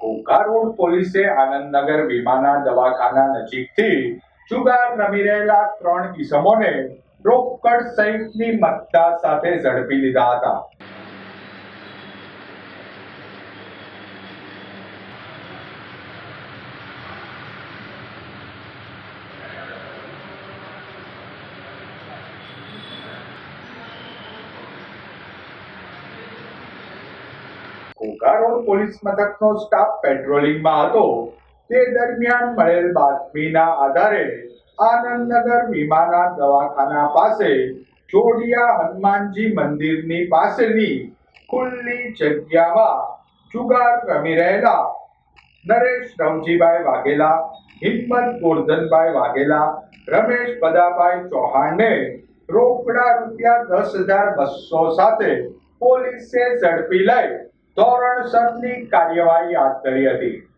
Ghogha road પોલીસે આનંદનગર વિમાના દવાખાના નજીકથી જુગાર રમી રહેલા ત્રણ ઇસમોને રોકડ સહિતની મત્તા સાથે ઝડપી લીધા હતા. ઘોઘા પોલીસ મથકનો સ્ટાફ પેટ્રોલિંગમાં હતો. તે દરમિયાન મળેલ બાતમીના આધારે આનંદનગર વિમાના દવાખાના પાસે જોડિયા હનુમાનજી મંદિરની પાસેની ખુલ્લી જગ્યામાં જુગાર રમી રહેલા નરેશ રવજીભાઈ વાઘેલા, હિંમત ગોરધનભાઈ વાઘેલા, રમેશ બદાભાઈ ચૌહાણને રોકડા રૂપિયા દસ હજાર બસો સાથે પોલીસે ઝડપી લઈ ધોરણસરની કાર્યવાહી હાથ ધરી હતી.